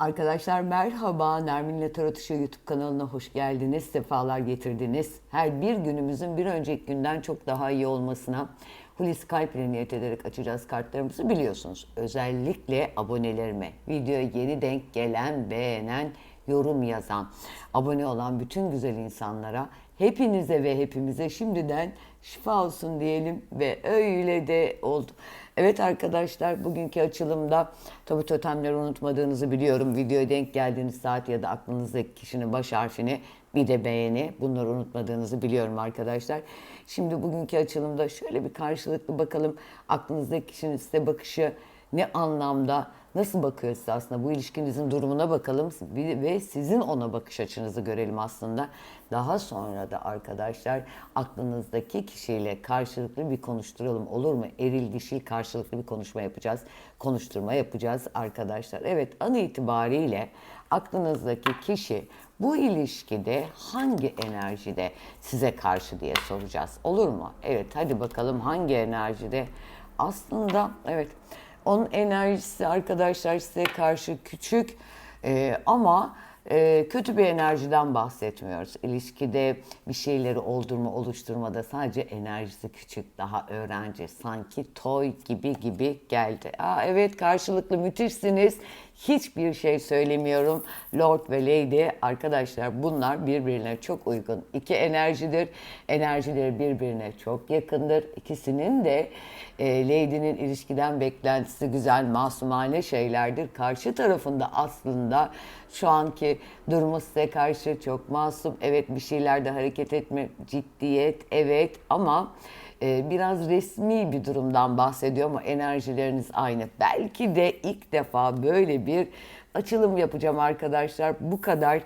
Arkadaşlar merhaba, Nermin'le Tarot Işığı YouTube kanalına hoş geldiniz, sefalar getirdiniz. Her bir günümüzün bir önceki günden çok daha iyi olmasına Hulusi Kalp ile niyet ederek açacağız kartlarımızı biliyorsunuz. Özellikle abonelerime, videoya yeni denk gelen, beğenen, yorum yazan, abone olan bütün güzel insanlara, hepinize ve hepimize şimdiden şifa olsun diyelim ve öyle de oldu. Evet arkadaşlar bugünkü açılımda tabi totemleri unutmadığınızı biliyorum. Videoya denk geldiğiniz saat ya da aklınızdaki kişinin baş harfini bir de beğeni. Bunları unutmadığınızı biliyorum arkadaşlar. Şimdi bugünkü açılımda şöyle bir karşılıklı bakalım aklınızdaki kişinin size bakışı ne anlamda nasıl bakıyor size aslında bu ilişkinizin durumuna bakalım ve sizin ona bakış açınızı görelim aslında. Daha sonra da arkadaşlar aklınızdaki kişiyle karşılıklı bir konuşturalım olur mu? Eril dişil karşılıklı bir konuşma yapacağız. Konuşturma yapacağız arkadaşlar. Evet an itibariyle aklınızdaki kişi bu ilişkide hangi enerjide size karşı diye soracağız. Olur mu? Evet hadi bakalım hangi enerjide? Aslında evet onun enerjisi arkadaşlar size karşı küçük e, ama e, kötü bir enerjiden bahsetmiyoruz. İlişkide bir şeyleri oldurma, oluşturmada sadece enerjisi küçük, daha öğrenci, sanki toy gibi gibi geldi. Aa, evet karşılıklı müthişsiniz. Hiçbir şey söylemiyorum. Lord ve Lady arkadaşlar bunlar birbirine çok uygun. İki enerjidir. Enerjileri birbirine çok yakındır. İkisinin de e, Lady'nin ilişkiden beklentisi güzel, masumane şeylerdir. Karşı tarafında aslında şu anki durumu size karşı çok masum. Evet bir şeylerde hareket etme, ciddiyet, evet ama e, biraz resmi bir durumdan bahsediyor ama enerjileriniz aynı. Belki de ilk defa böyle bir açılım yapacağım arkadaşlar. Bu kadar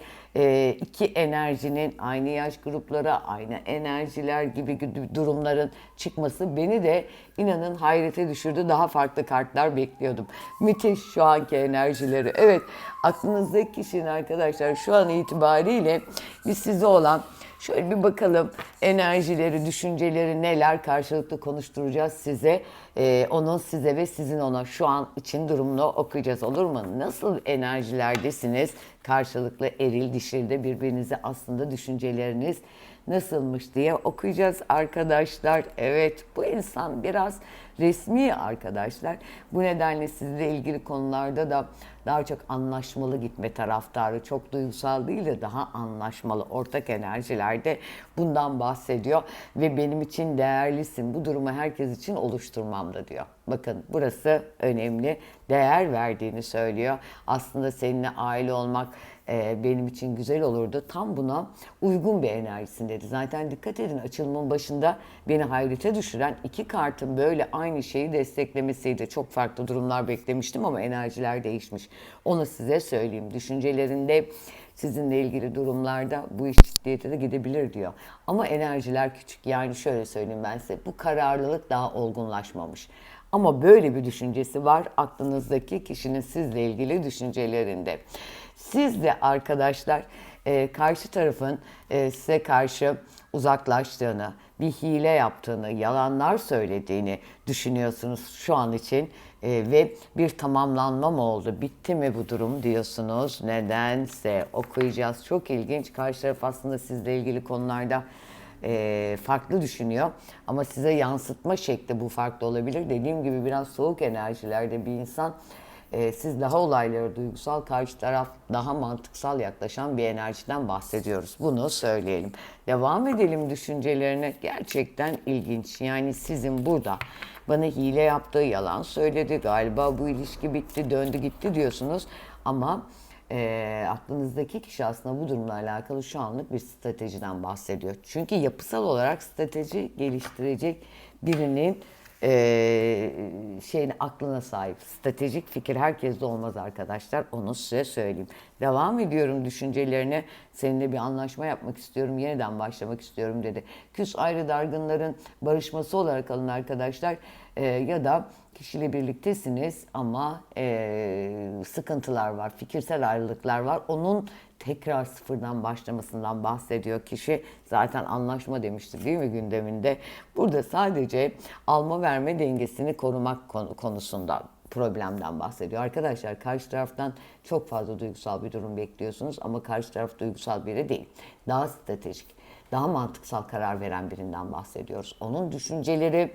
iki enerjinin aynı yaş gruplara, aynı enerjiler gibi durumların çıkması beni de inanın hayrete düşürdü. Daha farklı kartlar bekliyordum. Müthiş şu anki enerjileri. Evet aklınızdaki kişinin arkadaşlar şu an itibariyle biz size olan Şöyle bir bakalım enerjileri, düşünceleri neler karşılıklı konuşturacağız size. Ee, onun size ve sizin ona şu an için durumunu okuyacağız olur mu? Nasıl enerjilerdesiniz? Karşılıklı eril dişilde birbirinize aslında düşünceleriniz nasılmış diye okuyacağız arkadaşlar. Evet bu insan biraz resmi arkadaşlar. Bu nedenle sizle ilgili konularda da daha çok anlaşmalı gitme taraftarı. Çok duygusal değil de daha anlaşmalı ortak enerjilerde bundan bahsediyor. Ve benim için değerlisin. Bu durumu herkes için oluşturmam da diyor. Bakın burası önemli. Değer verdiğini söylüyor. Aslında seninle aile olmak e, benim için güzel olurdu. Tam buna uygun bir enerjisindeydi. Zaten dikkat edin açılımın başında beni hayrete düşüren iki kartın böyle aynı şeyi desteklemesiydi. Çok farklı durumlar beklemiştim ama enerjiler değişmiş. Onu size söyleyeyim. Düşüncelerinde sizinle ilgili durumlarda bu iş ciddiyete de gidebilir diyor. Ama enerjiler küçük. Yani şöyle söyleyeyim ben size. Bu kararlılık daha olgunlaşmamış. Ama böyle bir düşüncesi var aklınızdaki kişinin sizle ilgili düşüncelerinde. Siz de arkadaşlar e, karşı tarafın e, size karşı uzaklaştığını, bir hile yaptığını, yalanlar söylediğini düşünüyorsunuz şu an için e, ve bir tamamlanma mı oldu, bitti mi bu durum diyorsunuz. Nedense okuyacağız. Çok ilginç. Karşı taraf aslında sizle ilgili konularda e, farklı düşünüyor. Ama size yansıtma şekli bu farklı olabilir. Dediğim gibi biraz soğuk enerjilerde bir insan e, siz daha olaylara duygusal, karşı taraf daha mantıksal yaklaşan bir enerjiden bahsediyoruz. Bunu söyleyelim. Devam edelim düşüncelerine. Gerçekten ilginç. Yani sizin burada bana hile yaptığı yalan söyledi. Galiba bu ilişki bitti, döndü gitti diyorsunuz. Ama e, aklınızdaki kişi aslında bu durumla alakalı şu anlık bir stratejiden bahsediyor. Çünkü yapısal olarak strateji geliştirecek birinin e, şeyin aklına sahip. Stratejik fikir herkeste olmaz arkadaşlar. Onu size söyleyeyim. Devam ediyorum düşüncelerine. Seninle bir anlaşma yapmak istiyorum. Yeniden başlamak istiyorum dedi. Küs ayrı dargınların barışması olarak alın arkadaşlar. E, ya da kişiyle birliktesiniz ama e, sıkıntılar var, fikirsel ayrılıklar var. Onun tekrar sıfırdan başlamasından bahsediyor kişi. Zaten anlaşma demişti değil mi gündeminde? Burada sadece alma verme dengesini korumak konusunda problemden bahsediyor. Arkadaşlar karşı taraftan çok fazla duygusal bir durum bekliyorsunuz ama karşı taraf duygusal biri değil. Daha stratejik, daha mantıksal karar veren birinden bahsediyoruz. Onun düşünceleri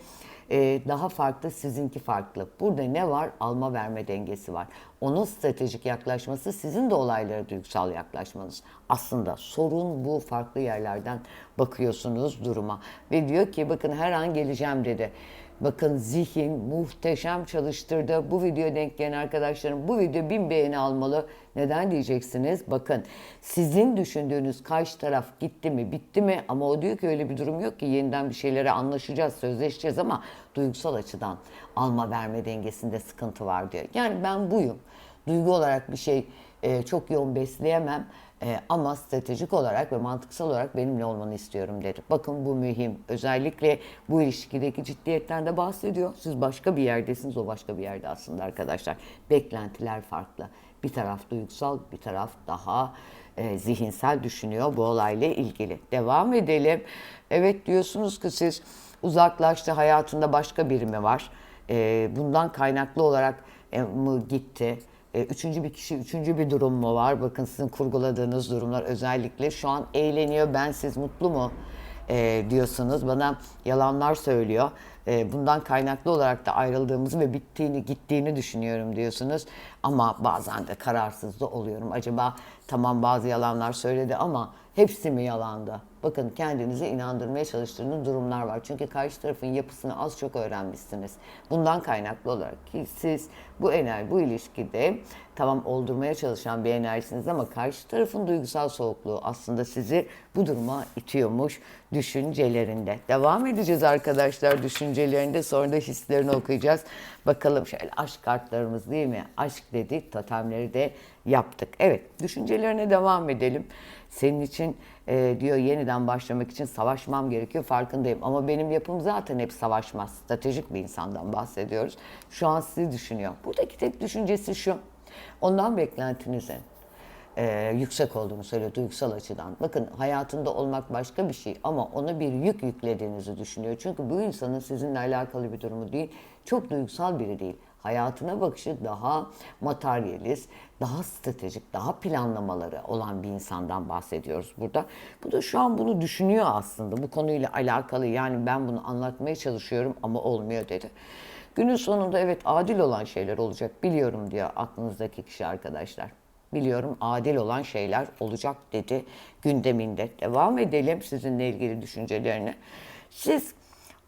e, daha farklı, sizinki farklı. Burada ne var? Alma verme dengesi var. Onun stratejik yaklaşması sizin de olaylara duygusal yaklaşmanız. Aslında sorun bu farklı yerlerden bakıyorsunuz duruma. Ve diyor ki bakın her an geleceğim dedi. Bakın zihin muhteşem çalıştırdı. Bu videoya denk gelen arkadaşlarım bu video bin beğeni almalı. Neden diyeceksiniz? Bakın sizin düşündüğünüz karşı taraf gitti mi bitti mi ama o diyor ki öyle bir durum yok ki yeniden bir şeylere anlaşacağız sözleşeceğiz ama duygusal açıdan alma verme dengesinde sıkıntı var diyor. Yani ben buyum. Duygu olarak bir şey e, çok yoğun besleyemem. E, ama stratejik olarak ve mantıksal olarak benimle olmanı istiyorum dedi. Bakın bu mühim. Özellikle bu ilişkideki ciddiyetten de bahsediyor. Siz başka bir yerdesiniz, o başka bir yerde aslında arkadaşlar. Beklentiler farklı. Bir taraf duygusal, bir taraf daha e, zihinsel düşünüyor bu olayla ilgili. Devam edelim. Evet diyorsunuz ki siz uzaklaştı, hayatında başka biri mi var? E, bundan kaynaklı olarak e, mı gitti? E, Üçüncü bir kişi, üçüncü bir durum mu var? Bakın sizin kurguladığınız durumlar özellikle şu an eğleniyor, ben siz mutlu mu e, diyorsunuz. Bana yalanlar söylüyor. E, bundan kaynaklı olarak da ayrıldığımızı ve bittiğini, gittiğini düşünüyorum diyorsunuz. Ama bazen de kararsız da oluyorum. Acaba tamam bazı yalanlar söyledi ama hepsi mi yalandı? Bakın kendinizi inandırmaya çalıştığınız durumlar var. Çünkü karşı tarafın yapısını az çok öğrenmişsiniz. Bundan kaynaklı olarak ki siz bu enerji, bu ilişkide tamam oldurmaya çalışan bir enerjisiniz ama karşı tarafın duygusal soğukluğu aslında sizi bu duruma itiyormuş düşüncelerinde. Devam edeceğiz arkadaşlar düşüncelerinde sonra da hislerini okuyacağız. Bakalım şöyle aşk kartlarımız değil mi? Aşk dedik, totemleri de yaptık. Evet, düşüncelerine devam edelim. Senin için e, diyor yeniden başlamak için savaşmam gerekiyor farkındayım. Ama benim yapım zaten hep savaşmaz. Stratejik bir insandan bahsediyoruz. Şu an sizi düşünüyor. Buradaki tek düşüncesi şu. Ondan beklentinizin e, yüksek olduğunu söylüyor duygusal açıdan. Bakın hayatında olmak başka bir şey ama ona bir yük yüklediğinizi düşünüyor. Çünkü bu insanın sizinle alakalı bir durumu değil. Çok duygusal biri değil. Hayatına bakışı daha materyalist, daha stratejik, daha planlamaları olan bir insandan bahsediyoruz burada. Bu da şu an bunu düşünüyor aslında. Bu konuyla alakalı yani ben bunu anlatmaya çalışıyorum ama olmuyor dedi. Günün sonunda evet adil olan şeyler olacak biliyorum diyor aklınızdaki kişi arkadaşlar. Biliyorum adil olan şeyler olacak dedi gündeminde. Devam edelim sizinle ilgili düşüncelerini. Siz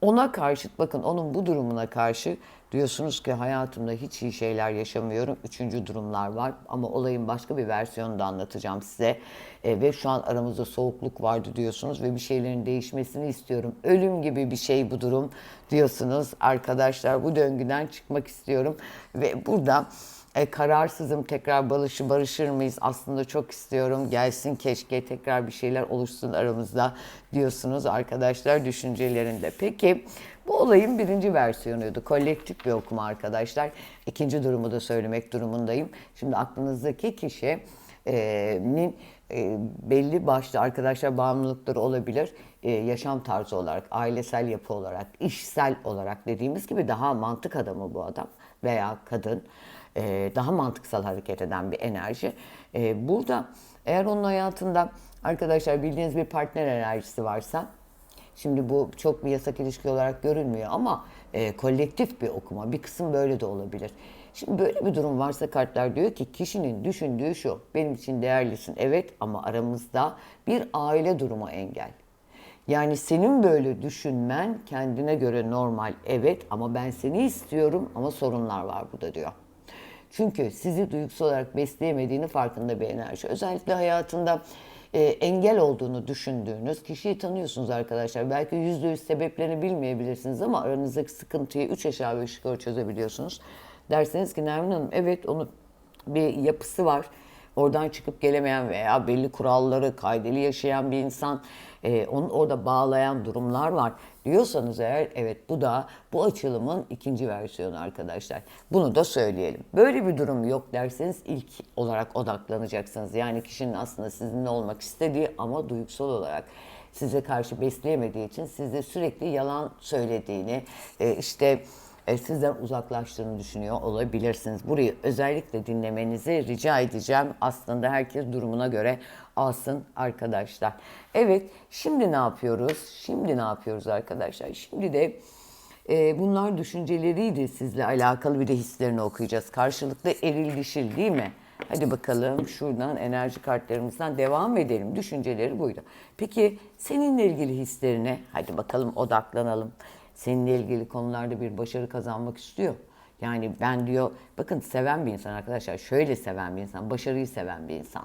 ona karşı bakın onun bu durumuna karşı diyorsunuz ki hayatımda hiç iyi şeyler yaşamıyorum. Üçüncü durumlar var ama olayın başka bir versiyonunu da anlatacağım size. E, ve şu an aramızda soğukluk vardı diyorsunuz ve bir şeylerin değişmesini istiyorum. Ölüm gibi bir şey bu durum diyorsunuz. Arkadaşlar bu döngüden çıkmak istiyorum ve burada e, kararsızım tekrar barışı barışır mıyız? Aslında çok istiyorum. Gelsin keşke tekrar bir şeyler oluşsun aramızda diyorsunuz arkadaşlar düşüncelerinde. Peki bu olayın birinci versiyonuydu. Kolektif bir okuma arkadaşlar. İkinci durumu da söylemek durumundayım. Şimdi aklınızdaki kişinin e, belli başlı arkadaşlar bağımlılıkları olabilir. E, yaşam tarzı olarak, ailesel yapı olarak, işsel olarak dediğimiz gibi daha mantık adamı bu adam veya kadın e, daha mantıksal hareket eden bir enerji. E, burada eğer onun hayatında arkadaşlar bildiğiniz bir partner enerjisi varsa Şimdi bu çok bir yasak ilişki olarak görülmüyor ama e, kolektif bir okuma. Bir kısım böyle de olabilir. Şimdi böyle bir durum varsa kartlar diyor ki kişinin düşündüğü şu. Benim için değerlisin evet ama aramızda bir aile durumu engel. Yani senin böyle düşünmen kendine göre normal evet ama ben seni istiyorum ama sorunlar var burada diyor. Çünkü sizi duygusal olarak besleyemediğini farkında bir enerji. Özellikle hayatında e, engel olduğunu düşündüğünüz kişiyi tanıyorsunuz arkadaşlar. Belki yüzde yüz sebeplerini bilmeyebilirsiniz ama aranızdaki sıkıntıyı üç aşağı beş yukarı çözebiliyorsunuz. Derseniz ki Nermin Hanım evet onun bir yapısı var. Oradan çıkıp gelemeyen veya belli kuralları kaydeli yaşayan bir insan e, onu orada bağlayan durumlar var diyorsanız eğer evet bu da bu açılımın ikinci versiyonu arkadaşlar. Bunu da söyleyelim. Böyle bir durum yok derseniz ilk olarak odaklanacaksınız. Yani kişinin aslında sizinle olmak istediği ama duygusal olarak size karşı besleyemediği için size sürekli yalan söylediğini, e, işte e, sizden uzaklaştığını düşünüyor olabilirsiniz. Burayı özellikle dinlemenizi rica edeceğim. Aslında herkes durumuna göre alsın arkadaşlar. Evet, şimdi ne yapıyoruz? Şimdi ne yapıyoruz arkadaşlar? Şimdi de e, bunlar düşünceleriydi sizle alakalı bir de hislerini okuyacağız. Karşılıklı eril dişil değil mi? Hadi bakalım şuradan enerji kartlarımızdan devam edelim. Düşünceleri buydu. Peki seninle ilgili hislerine hadi bakalım odaklanalım. Seninle ilgili konularda bir başarı kazanmak istiyor. Yani ben diyor bakın seven bir insan arkadaşlar şöyle seven bir insan başarıyı seven bir insan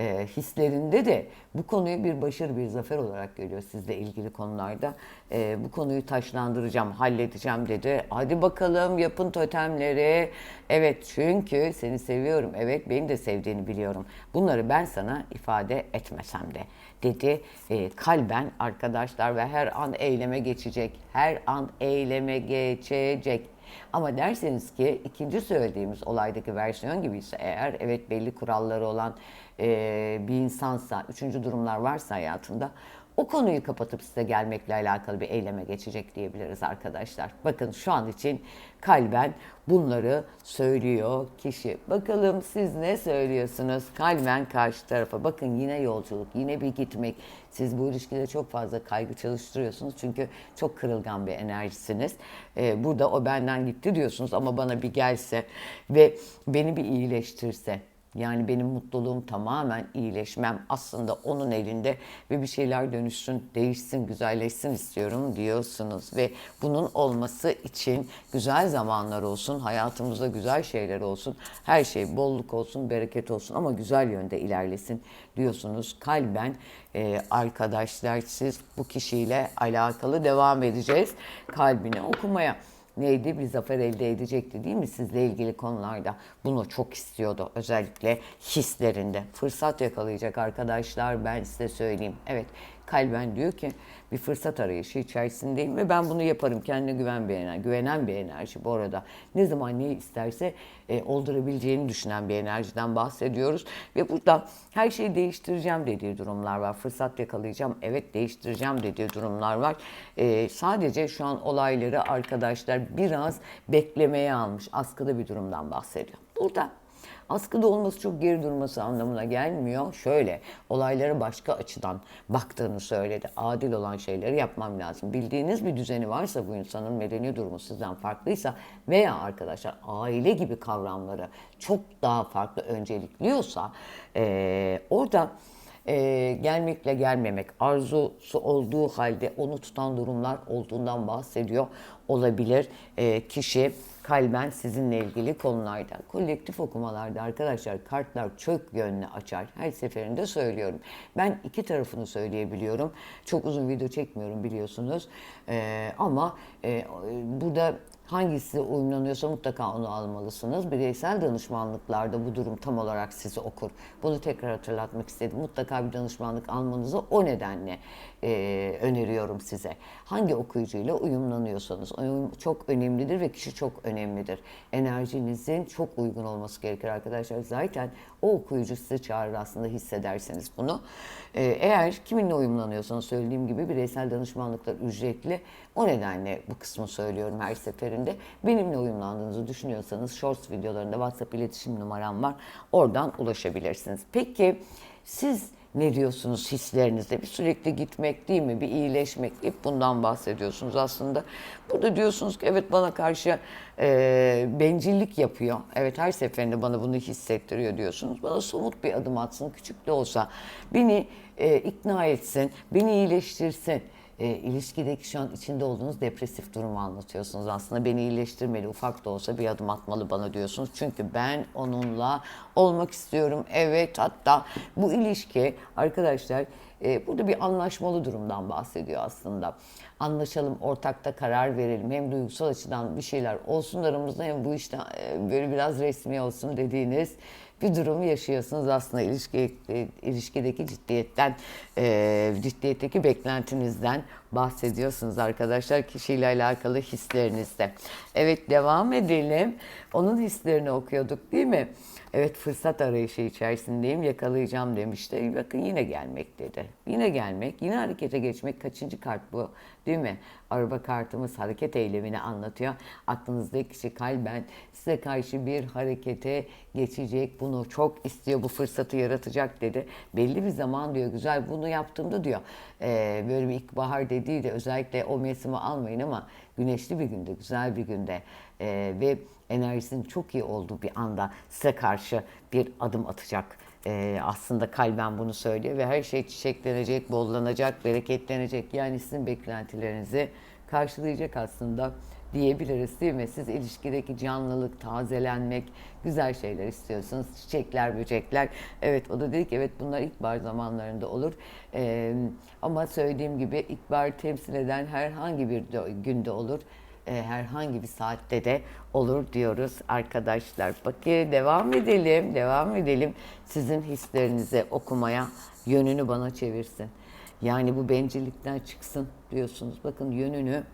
e, hislerinde de bu konuyu bir başarı, bir zafer olarak görüyor sizle ilgili konularda. E, bu konuyu taşlandıracağım, halledeceğim dedi. Hadi bakalım yapın totemleri. Evet çünkü seni seviyorum. Evet beni de sevdiğini biliyorum. Bunları ben sana ifade etmesem de dedi. E, kalben arkadaşlar ve her an eyleme geçecek. Her an eyleme geçecek. Ama derseniz ki ikinci söylediğimiz olaydaki versiyon gibi ise eğer evet belli kuralları olan e, bir insansa, üçüncü durumlar varsa hayatında o konuyu kapatıp size gelmekle alakalı bir eyleme geçecek diyebiliriz arkadaşlar. Bakın şu an için kalben bunları söylüyor kişi. Bakalım siz ne söylüyorsunuz kalben karşı tarafa. Bakın yine yolculuk, yine bir gitmek. Siz bu ilişkide çok fazla kaygı çalıştırıyorsunuz çünkü çok kırılgan bir enerjisiniz. Ee, burada o benden gitti diyorsunuz ama bana bir gelse ve beni bir iyileştirse yani benim mutluluğum tamamen iyileşmem aslında onun elinde ve bir şeyler dönüşsün, değişsin, güzelleşsin istiyorum diyorsunuz. Ve bunun olması için güzel zamanlar olsun, hayatımızda güzel şeyler olsun, her şey bolluk olsun, bereket olsun ama güzel yönde ilerlesin diyorsunuz. Kalben e, arkadaşlar siz bu kişiyle alakalı devam edeceğiz kalbini okumaya neydi? Bir zafer elde edecekti değil mi sizle ilgili konularda? Bunu çok istiyordu özellikle hislerinde. Fırsat yakalayacak arkadaşlar ben size söyleyeyim. Evet kalben diyor ki bir fırsat arayışı içerisindeyim ve ben bunu yaparım. Kendine güven bir enerji, güvenen bir enerji bu arada. Ne zaman ne isterse e, oldurabileceğini düşünen bir enerjiden bahsediyoruz. Ve burada her şeyi değiştireceğim dediği durumlar var. Fırsat yakalayacağım, evet değiştireceğim dediği durumlar var. E, sadece şu an olayları arkadaşlar biraz beklemeye almış, askıda bir durumdan bahsediyor. Burada Askıda olması çok geri durması anlamına gelmiyor. Şöyle olaylara başka açıdan baktığını söyledi. Adil olan şeyleri yapmam lazım. Bildiğiniz bir düzeni varsa bu insanın medeni durumu sizden farklıysa veya arkadaşlar aile gibi kavramları çok daha farklı öncelikliyorsa ee, orada e, gelmekle gelmemek, arzusu olduğu halde onu tutan durumlar olduğundan bahsediyor olabilir e, kişi kalben sizinle ilgili konularda. Kolektif okumalarda arkadaşlar kartlar çok yönlü açar. Her seferinde söylüyorum. Ben iki tarafını söyleyebiliyorum. Çok uzun video çekmiyorum biliyorsunuz. E, ama e, burada hangisi uyumlanıyorsa mutlaka onu almalısınız. Bireysel danışmanlıklarda bu durum tam olarak sizi okur. Bunu tekrar hatırlatmak istedim. Mutlaka bir danışmanlık almanızı o nedenle e, öneriyorum size. Hangi okuyucuyla uyumlanıyorsanız uyum çok önemlidir ve kişi çok önemlidir. Enerjinizin çok uygun olması gerekir arkadaşlar. Zaten o okuyucu size çağırır aslında hissederseniz bunu. E, eğer kiminle uyumlanıyorsanız söylediğim gibi bireysel danışmanlıklar ücretli. O nedenle bu kısmı söylüyorum her seferinde. Benimle uyumlandığınızı düşünüyorsanız Shorts videolarında WhatsApp iletişim numaram var. Oradan ulaşabilirsiniz. Peki siz ne diyorsunuz hislerinizde? Bir sürekli gitmek değil mi? Bir iyileşmek. Hep bundan bahsediyorsunuz aslında. Burada diyorsunuz ki evet bana karşı e, bencillik yapıyor. Evet her seferinde bana bunu hissettiriyor diyorsunuz. Bana somut bir adım atsın küçük de olsa. Beni e, ikna etsin, beni iyileştirsin e, ilişkideki şu an içinde olduğunuz depresif durumu anlatıyorsunuz. Aslında beni iyileştirmeli, ufak da olsa bir adım atmalı bana diyorsunuz. Çünkü ben onunla olmak istiyorum. Evet hatta bu ilişki arkadaşlar e, burada bir anlaşmalı durumdan bahsediyor aslında. Anlaşalım, ortakta karar verelim. Hem duygusal açıdan bir şeyler olsun aramızda hem bu işte e, böyle biraz resmi olsun dediğiniz bir durum yaşıyorsunuz aslında ilişki, e, ilişkideki ciddiyetten, e, ciddiyetteki beklentinizden bahsediyorsunuz arkadaşlar kişiyle alakalı hislerinizde. Evet devam edelim. Onun hislerini okuyorduk değil mi? Evet fırsat arayışı içerisindeyim yakalayacağım demişti. Bakın yine gelmek dedi. Yine gelmek, yine harekete geçmek. Kaçıncı kart bu değil mi? Araba kartımız hareket eylemini anlatıyor. Aklınızdaki kişi kalben size karşı bir harekete geçecek. Bunu çok istiyor. Bu fırsatı yaratacak dedi. Belli bir zaman diyor güzel bunu yaptığımda diyor. E, böyle bir ilkbahar dediği de özellikle o mevsimi almayın ama güneşli bir günde, güzel bir günde e, ve enerjisinin çok iyi olduğu bir anda size karşı bir adım atacak. Ee, aslında kalben bunu söylüyor ve her şey çiçeklenecek, bollanacak, bereketlenecek. Yani sizin beklentilerinizi karşılayacak aslında diyebiliriz değil mi? Siz ilişkideki canlılık, tazelenmek, güzel şeyler istiyorsunuz. Çiçekler, böcekler. Evet o da dedi ki evet bunlar ilkbahar zamanlarında olur. Ee, ama söylediğim gibi ilkbahar temsil eden herhangi bir de- günde olur e, herhangi bir saatte de olur diyoruz arkadaşlar. Peki devam edelim, devam edelim. Sizin hislerinizi okumaya yönünü bana çevirsin. Yani bu bencillikten çıksın diyorsunuz. Bakın yönünü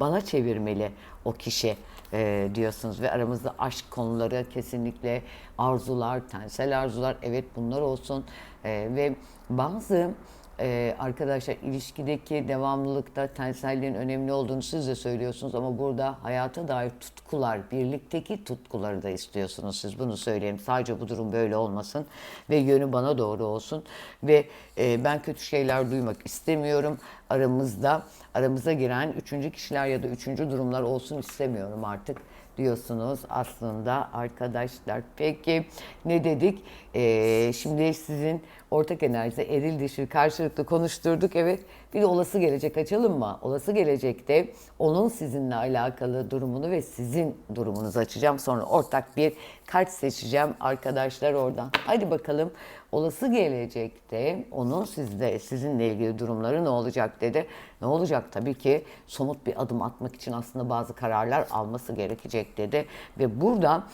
bana çevirmeli o kişi e, diyorsunuz ve aramızda aşk konuları kesinlikle arzular, tensel arzular evet bunlar olsun E, ve bazı ee, arkadaşlar ilişkideki devamlılıkta tenselliğin önemli olduğunu siz de söylüyorsunuz ama burada hayata dair tutkular, birlikteki tutkuları da istiyorsunuz siz bunu söyleyeyim. Sadece bu durum böyle olmasın ve yönü bana doğru olsun ve e, ben kötü şeyler duymak istemiyorum. Aramızda aramıza giren üçüncü kişiler ya da üçüncü durumlar olsun istemiyorum artık diyorsunuz aslında arkadaşlar. Peki ne dedik? Ee, şimdi sizin ortak enerjisi eril dişil karşılıklı konuşturduk. Evet bir de olası gelecek açalım mı? Olası gelecekte onun sizinle alakalı durumunu ve sizin durumunuzu açacağım. Sonra ortak bir kart seçeceğim arkadaşlar oradan. Hadi bakalım olası gelecekte onun sizde sizinle ilgili durumları ne olacak dedi. Ne olacak tabii ki somut bir adım atmak için aslında bazı kararlar alması gerekecek dedi ve burada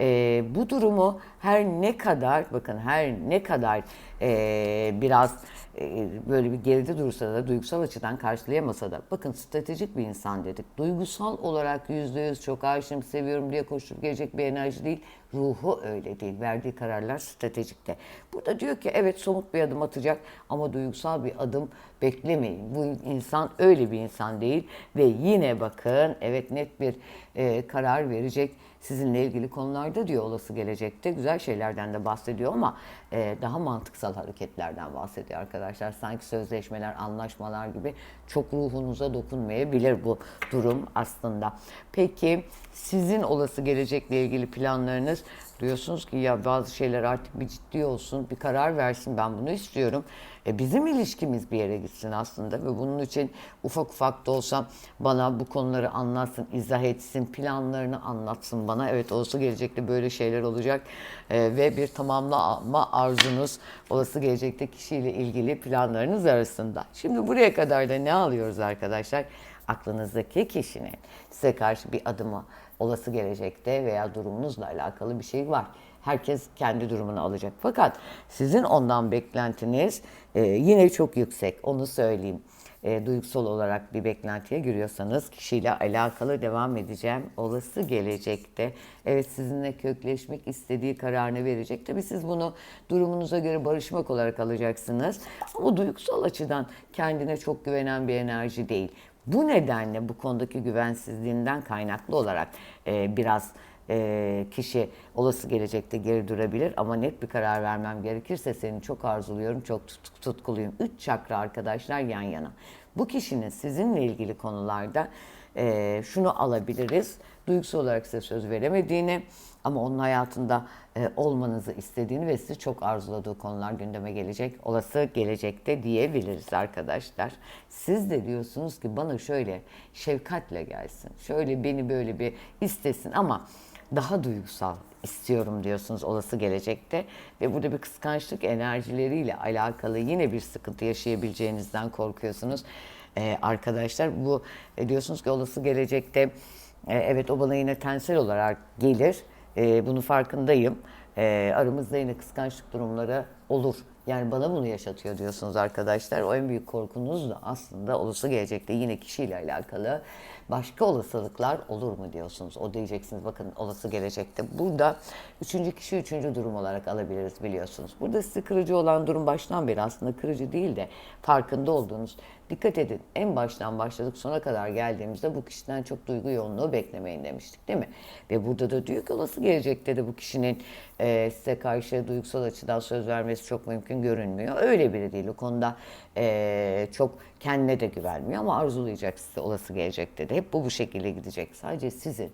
e, bu durumu her ne kadar bakın her ne kadar e, biraz e, böyle bir geride dursa da duygusal açıdan karşılayamasa da bakın stratejik bir insan dedik. Duygusal olarak yüzde yüz çok aşığım seviyorum diye koşup gelecek bir enerji değil. Ruhu öyle değil. Verdiği kararlar stratejikte. Burada diyor ki evet somut bir adım atacak ama duygusal bir adım beklemeyin. Bu insan öyle bir insan değil ve yine bakın evet net bir e, karar verecek sizinle ilgili konularda diyor olası gelecekte güzel şeylerden de bahsediyor ama e, daha mantıksal hareketlerden bahsediyor arkadaşlar. Sanki sözleşmeler, anlaşmalar gibi çok ruhunuza dokunmayabilir bu durum aslında. Peki sizin olası gelecekle ilgili planlarınız diyorsunuz ki ya bazı şeyler artık bir ciddi olsun, bir karar versin ben bunu istiyorum. E, bizim ilişkimiz bir yere gitsin aslında ve bunun için ufak ufak da olsa bana bu konuları anlatsın, izah etsin, planlarını anlatsın bana. Evet olası gelecekte böyle şeyler olacak E, ve bir tamamlama arzunuz olası gelecekte kişiyle ilgili planlarınız arasında. Şimdi buraya kadar da ne alıyoruz arkadaşlar? Aklınızdaki kişinin size karşı bir adımı olası gelecekte veya durumunuzla alakalı bir şey var. Herkes kendi durumunu alacak. Fakat sizin ondan beklentiniz e, yine çok yüksek. Onu söyleyeyim. E, duygusal olarak bir beklentiye giriyorsanız kişiyle alakalı devam edeceğim. Olası gelecekte evet sizinle kökleşmek istediği kararını verecek. Tabii siz bunu durumunuza göre barışmak olarak alacaksınız. Ama duygusal açıdan kendine çok güvenen bir enerji değil. Bu nedenle bu konudaki güvensizliğinden kaynaklı olarak e, biraz e, kişi olası gelecekte geri durabilir ama net bir karar vermem gerekirse seni çok arzuluyorum, çok tut- tutkuluyum. Üç çakra arkadaşlar yan yana. Bu kişinin sizinle ilgili konularda e, şunu alabiliriz. Duygusal olarak size söz veremediğini ama onun hayatında e, olmanızı istediğini ve sizi çok arzuladığı konular gündeme gelecek. Olası gelecekte diyebiliriz arkadaşlar. Siz de diyorsunuz ki bana şöyle şefkatle gelsin. Şöyle beni böyle bir istesin ama daha duygusal istiyorum diyorsunuz olası gelecekte ve burada bir kıskançlık enerjileriyle alakalı yine bir sıkıntı yaşayabileceğinizden korkuyorsunuz. Ee, arkadaşlar bu e, diyorsunuz ki olası gelecekte e, evet o bana yine tensel olarak gelir. E, bunun farkındayım. E, aramızda yine kıskançlık durumları olur Yani bana bunu yaşatıyor diyorsunuz arkadaşlar. O en büyük korkunuz da aslında olası gelecekte yine kişiyle alakalı başka olasılıklar olur mu diyorsunuz. O diyeceksiniz bakın olası gelecekte. Burada üçüncü kişi üçüncü durum olarak alabiliriz biliyorsunuz. Burada sizi kırıcı olan durum baştan beri aslında kırıcı değil de farkında olduğunuz. Dikkat edin en baştan başladık sona kadar geldiğimizde bu kişiden çok duygu yoğunluğu beklemeyin demiştik değil mi? Ve burada da diyor ki olası gelecekte de bu kişinin e, size karşı duygusal açıdan söz vermesi çok mümkün görünmüyor. Öyle biri değil. O konuda e, çok kendine de güvenmiyor ama arzulayacak size olası gelecekte de. Hep bu bu şekilde gidecek. Sadece sizin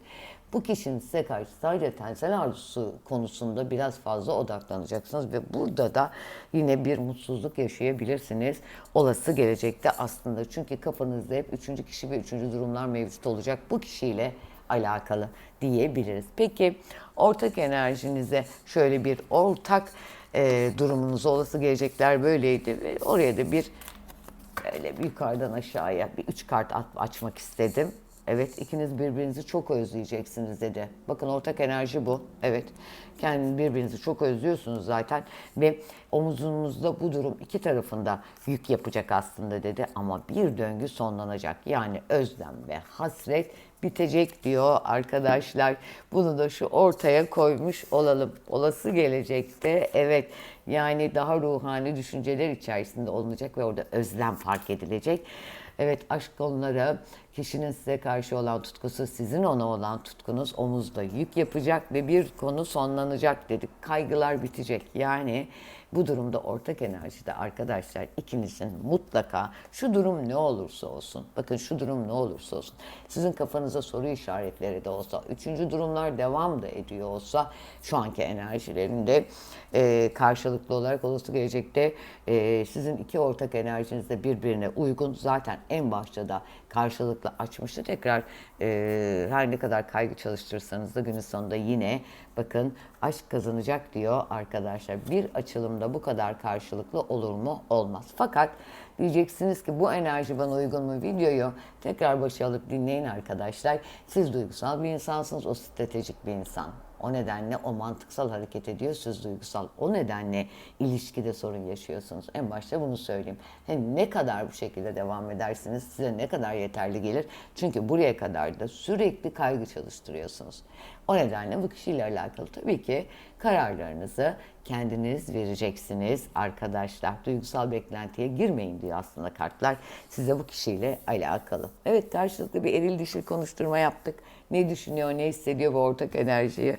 bu kişinin size karşı sadece tensel arzusu konusunda biraz fazla odaklanacaksınız ve burada da yine bir mutsuzluk yaşayabilirsiniz. Olası gelecekte aslında çünkü kafanızda hep üçüncü kişi ve üçüncü durumlar mevcut olacak bu kişiyle alakalı diyebiliriz. Peki ortak enerjinize şöyle bir ortak e, durumunuz olası gelecekler böyleydi ve oraya da bir böyle yukarıdan aşağıya bir üç kart at- açmak istedim. Evet ikiniz birbirinizi çok özleyeceksiniz dedi. Bakın ortak enerji bu. Evet kendini birbirinizi çok özlüyorsunuz zaten ve omuzunuzda bu durum iki tarafında yük yapacak aslında dedi ama bir döngü sonlanacak. Yani özlem ve hasret bitecek diyor arkadaşlar. Bunu da şu ortaya koymuş olalım. Olası gelecekte evet yani daha ruhani düşünceler içerisinde olunacak ve orada özlem fark edilecek. Evet aşk konuları kişinin size karşı olan tutkusu sizin ona olan tutkunuz omuzda yük yapacak ve bir konu sonlanacak dedik. Kaygılar bitecek. Yani bu durumda ortak enerjide arkadaşlar ikinizin mutlaka şu durum ne olursa olsun, bakın şu durum ne olursa olsun, sizin kafanıza soru işaretleri de olsa, üçüncü durumlar devam da ediyor olsa şu anki enerjilerinde e, karşılıklı olarak olası gelecekte e, sizin iki ortak enerjiniz de birbirine uygun. Zaten en başta da karşılıklı açmıştı. Tekrar e, her ne kadar kaygı çalıştırırsanız da günün sonunda yine bakın aşk kazanacak diyor arkadaşlar. Bir açılımda bu kadar karşılıklı olur mu? Olmaz. Fakat diyeceksiniz ki bu enerji bana uygun mu videoyu tekrar başa alıp dinleyin arkadaşlar. Siz duygusal bir insansınız, o stratejik bir insan. O nedenle o mantıksal hareket ediyor, siz duygusal. O nedenle ilişkide sorun yaşıyorsunuz. En başta bunu söyleyeyim. Hem ne kadar bu şekilde devam edersiniz, size ne kadar yeterli gelir. Çünkü buraya kadar da sürekli kaygı çalıştırıyorsunuz. O nedenle bu kişiyle alakalı tabii ki kararlarınızı kendiniz vereceksiniz arkadaşlar. Duygusal beklentiye girmeyin diyor aslında kartlar size bu kişiyle alakalı. Evet karşılıklı bir eril dişil konuşturma yaptık. Ne düşünüyor, ne hissediyor bu ortak enerjiyi.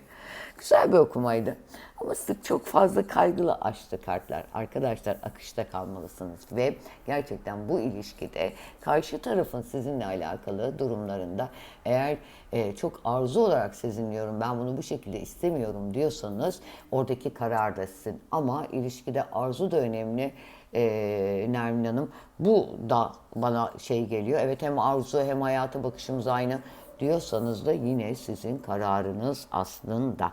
Güzel bir okumaydı. Ama sık çok fazla kaygılı açtı kartlar. Arkadaşlar akışta kalmalısınız ve gerçekten bu ilişkide karşı tarafın sizinle alakalı durumlarında eğer e, çok arzu olarak sezinliyorum ben bunu bu şekilde istemiyorum diyorsanız oradaki karar da sizin. Ama ilişkide arzu da önemli e, Nermin Hanım. Bu da bana şey geliyor. Evet hem arzu hem hayata bakışımız aynı diyorsanız da yine sizin kararınız aslında.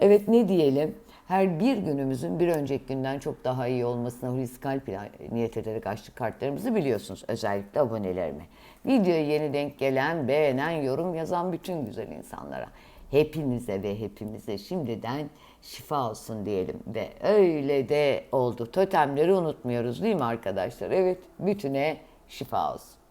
Evet ne diyelim? Her bir günümüzün bir önceki günden çok daha iyi olmasına Hulusi Kalp ile niyet ederek açtık kartlarımızı biliyorsunuz. Özellikle abonelerime. Videoya yeni denk gelen, beğenen, yorum yazan bütün güzel insanlara. Hepinize ve hepimize şimdiden şifa olsun diyelim. Ve öyle de oldu. Totemleri unutmuyoruz değil mi arkadaşlar? Evet, bütüne şifa olsun.